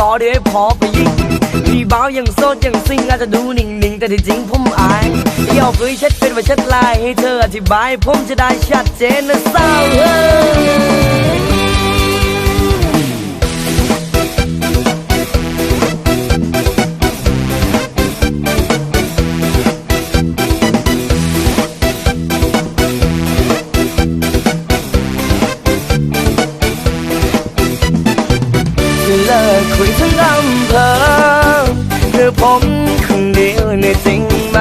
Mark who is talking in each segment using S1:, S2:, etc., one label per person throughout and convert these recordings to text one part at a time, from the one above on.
S1: รอเดี๋ยวให้พอไปยิงพี่บ้าวยังโสดยังซิงอาจจะดูนิ่งๆ แต่ที่จริงผมอายยี่เอาคุยเช็ดเป็นว่าเช็ดลายให้เธออธิบาย ผมจะได้ชัดเจนนะสาวเฮ้ย เลิกคุยทั้งอำเภอคือผมคนเดียวเนี่ยจริงไหม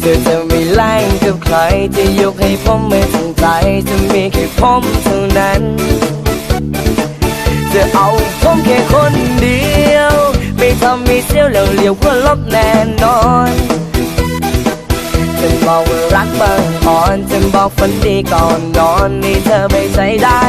S1: เธอจะไม่แล่งกับใครจะยกให้ผมไม่สนใจจะมีแค่ผมเท่านั้น จะเอาผมแค่คนเดียว ไม่ทำให้เสียวแล้วเหลียวก็ลบแน่นอนฉันบอกว่ารักบางอ่อนฉันบอกฝันดีก่อนนอนนี่เธอไม่ใจได้